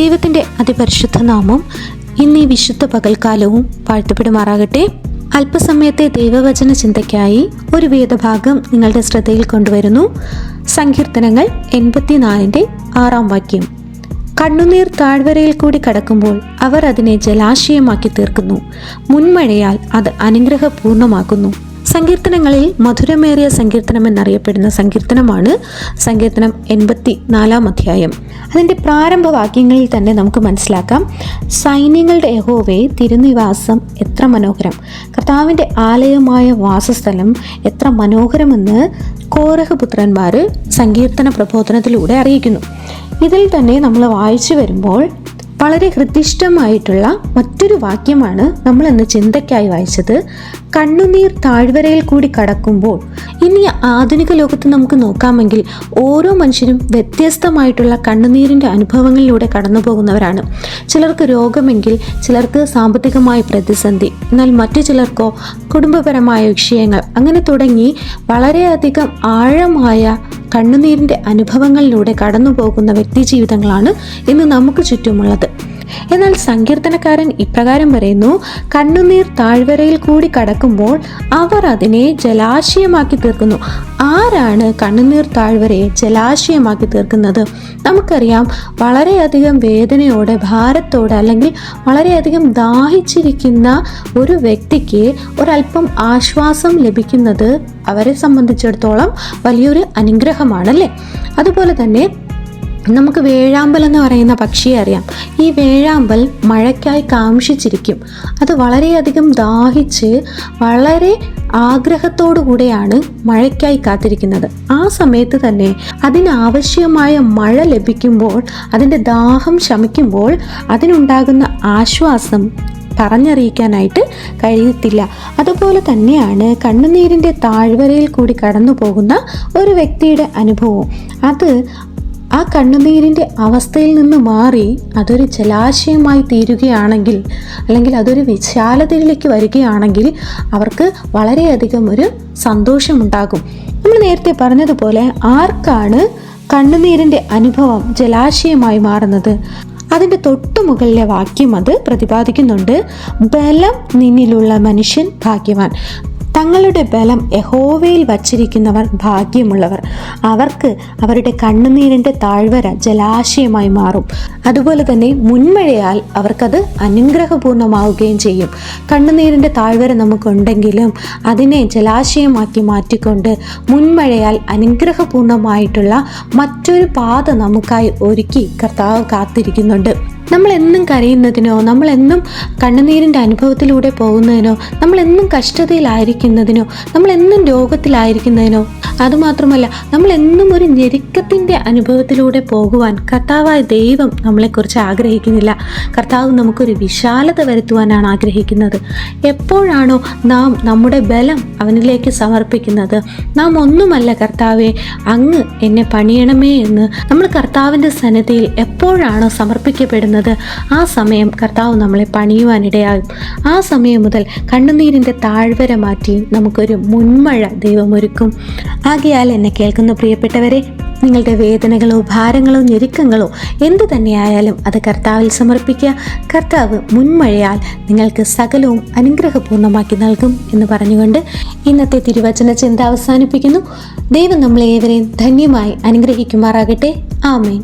ദൈവത്തിന്റെ അതിപരിശുദ്ധ നാമം ഇന്ന് ഈ വിശുദ്ധ പകൽക്കാലവും വാഴ്ത്തപ്പെടുമാറാകട്ടെ. അല്പസമയത്തെ ദൈവവചന ചിന്തയ്ക്കായി ഒരു വേദഭാഗം നിങ്ങളുടെ ശ്രദ്ധയിൽ കൊണ്ടുവരുന്നു. സങ്കീർത്തനങ്ങൾ എൺപത്തിനാലിന്റെ ആറാം വാക്യം. കണ്ണുനീർ താഴ്വരയിൽ കൂടി കടക്കുമ്പോൾ അവർ അതിനെ ജലാശയമാക്കി തീർക്കുന്നു. മുൻമഴയാൽ അത് അനുഗ്രഹപൂർണമാക്കുന്നു സങ്കീർത്തനങ്ങളിൽ മധുരമേറിയ സങ്കീർത്തനം എന്നറിയപ്പെടുന്ന സങ്കീർത്തനമാണ് സങ്കീർത്തനം എൺപത്തി നാലാം അധ്യായം. അതിന്റെ പ്രാരംഭ വാക്യങ്ങളിൽ തന്നെ നമുക്ക് മനസ്സിലാക്കാം. സൈന്യങ്ങളുടെ യഹോവേ തിരുനിവാസം എത്ര മനോഹരം. കർത്താവിന്റെ ആലയമായ വാസസ്ഥലം എത്ര മനോഹരമെന്ന് കോരഹപുത്രന്മാർ സങ്കീർത്തന പ്രബോധനത്തിലൂടെ അറിയിക്കുന്നു. ഇതിൽ തന്നെ നമ്മൾ വായിച്ചു വരുമ്പോൾ വളരെ ഹൃദിഷ്ടമായിട്ടുള്ള മറ്റൊരു വാക്യമാണ് നമ്മൾ ഇന്ന് ചിന്തയ്ക്കായി വായിച്ചത്. കണ്ണുനീർ താഴ്വരയിൽ കൂടി കടക്കുമ്പോൾ ഇനി ആധുനിക ലോകത്ത് നമുക്ക് നോക്കാമെങ്കിൽ ഓരോ മനുഷ്യരും വ്യത്യസ്തമായിട്ടുള്ള കണ്ണുനീരിന്റെ അനുഭവങ്ങളിലൂടെ കടന്നു പോകുന്നവരാണ് ചിലർക്ക് രോഗമെങ്കിൽ ചിലർക്ക് സാമ്പത്തികമായ പ്രതിസന്ധി എന്നാൽ മറ്റു ചിലർക്കോ കുടുംബപരമായ വിഷയങ്ങൾ അങ്ങനെ തുടങ്ങി വളരെയധികം ആഴമായ കണ്ണുനീരിന്റെ അനുഭവങ്ങളിലൂടെ കടന്നുപോകുന്ന വ്യക്തി ജീവിതങ്ങളാണ് ഇന്ന് നമുക്ക് ചുറ്റുമുള്ളത്. എന്നാൽ സങ്കീർത്തനക്കാരൻ ഇപ്രകാരം പറയുന്നു കണ്ണുനീർ താഴ്വരയിൽ കൂടി കടക്കുമ്പോൾ അവർ അതിനെ ജലാശയമാക്കി തീർക്കുന്നു. ആരാണ് കണ്ണുനീർ താഴ്വരയെ ജലാശയമാക്കി തീർക്കുന്നത്? നമുക്കറിയാം വളരെയധികം വേദനയോടെ ഭാരത്തോടെ അല്ലെങ്കിൽ വളരെയധികം ദാഹിച്ചിരിക്കുന്ന ഒരു വ്യക്തിക്ക് ഒരല്പം ആശ്വാസം ലഭിക്കുന്നത് അവരെ സംബന്ധിച്ചിടത്തോളം വലിയൊരു അനുഗ്രഹമാണല്ലേ? അതുപോലെ തന്നെ നമുക്ക് വേഴാമ്പൽ എന്ന് പറയുന്ന പക്ഷിയെ അറിയാം. ഈ വേഴാമ്പൽ മഴയ്ക്കായി കാംക്ഷിച്ചിരിക്കും അത് വളരെയധികം ദാഹിച്ച് വളരെ ആഗ്രഹത്തോടു കൂടെയാണ് മഴയ്ക്കായി കാത്തിരിക്കുന്നത്. ആ സമയത്ത് തന്നെ അതിനാവശ്യമായ മഴ ലഭിക്കുമ്പോൾ അതിന്റെ ദാഹം ശമിക്കുമ്പോൾ അതിനുണ്ടാകുന്ന ആശ്വാസം പറഞ്ഞറിയിക്കാനായിട്ട് കഴിയത്തില്ല. അതുപോലെ തന്നെയാണ് കണ്ണുനീരിന്റെ താഴ്വരയിൽ കൂടി കടന്നു പോകുന്ന ഒരു വ്യക്തിയുടെ അനുഭവം അത് ആ കണ്ണുനീരിന്റെ അവസ്ഥയിൽ നിന്ന് മാറി അതൊരു ജലാശയമായി തീരുകയാണെങ്കിൽ അല്ലെങ്കിൽ അതൊരു വിശാലതയിലേക്ക് വരികയാണെങ്കിൽ അവർക്ക് വളരെയധികം ഒരു സന്തോഷമുണ്ടാകും. നമ്മൾ നേരത്തെ പറഞ്ഞതുപോലെ ആർക്കാണ് കണ്ണുനീരിന്റെ അനുഭവം ജലാശയമായി മാറുന്നത്? അതിന്റെ തൊട്ടു മുകളിലെ വാക്യം അത് പ്രതിപാദിക്കുന്നുണ്ട്. ബലം നിന്നിലുള്ള മനുഷ്യൻ ഭാഗ്യവാൻ. തങ്ങളുടെ ബലം യഹോവയിൽ വച്ചിരിക്കുന്നവർ ഭാഗ്യമുള്ളവർ. അവർക്ക് അവരുടെ കണ്ണുനീരിന്റെ താഴ്വര ജലാശയമായി മാറും. അതുപോലെ തന്നെ മുൻമഴയാൽ അവർക്കത് അനുഗ്രഹപൂർണമാവുകയും ചെയ്യും. കണ്ണുനീരിന്റെ താഴ്വര നമുക്കുണ്ടെങ്കിലും അതിനെ ജലാശയമാക്കി മാറ്റിക്കൊണ്ട് മുൻമഴയാൽ അനുഗ്രഹപൂർണമായിട്ടുള്ള മറ്റൊരു പാത നമുക്കായി ഒരുക്കി കർത്താവ് കാത്തിരിക്കുന്നുണ്ട്. നമ്മൾ എന്നും കരയുന്നതിനോ നമ്മൾ എന്നും കണ്ണുനീരിന്റെ അനുഭവത്തിലൂടെ പോകുന്നതിനോ നമ്മൾ എന്നും കഷ്ടതയിലായിരിക്കുന്നതിനോ നമ്മൾ എന്നും രോഗത്തിലായിരിക്കുന്നതിനോ അതുമാത്രമല്ല നമ്മൾ എന്നും ഒരു ഞെരുക്കത്തിന്റെ അനുഭവത്തിലൂടെ പോകുവാൻ കർത്താവായ ദൈവം നമ്മളെക്കുറിച്ച് ആഗ്രഹിക്കുന്നില്ല. കർത്താവ് നമുക്കൊരു വിശാലത വരുത്തുവാനാണ് ആഗ്രഹിക്കുന്നത്. എപ്പോഴാണോ നാം നമ്മുടെ ബലം അവനിലേക്ക് സമർപ്പിക്കുന്നത് നാം ഒന്നുമല്ല കർത്താവെ അങ്ങ് എന്നെ പണിയണമേ എന്ന് നമ്മൾ കർത്താവിന്റെ സന്നദ്ധയിൽ എപ്പോഴാണോ സമർപ്പിക്കപ്പെടുന്നത് ആ സമയം കർത്താവ് നമ്മളെ പണിയുവാനിടയാകും. ആ സമയം മുതൽ കണ്ണുനീരിന്റെ താഴ്വര മാറ്റി നമുക്കൊരു മുൻമഴ ദൈവമൊരുക്കും ആകയാൽ എന്നെ കേൾക്കുന്ന പ്രിയപ്പെട്ടവരെ നിങ്ങളുടെ വേദനകളോ ഭാരങ്ങളോ ഞെരുക്കങ്ങളോ എന്തു തന്നെയായാലും അത് കർത്താവിൽ സമർപ്പിക്കുക. കർത്താവ് മുൻമഴയാൽ നിങ്ങൾക്ക് സകലവും അനുഗ്രഹപൂർണമാക്കി നൽകും എന്ന് പറഞ്ഞുകൊണ്ട് ഇന്നത്തെ തിരുവചന ചിന്ത അവസാനിപ്പിക്കുന്നു. ദൈവം നമ്മളെ ഏവരെയും ധന്യമായി അനുഗ്രഹിക്കുമാറാകട്ടെ. ആമേൻ.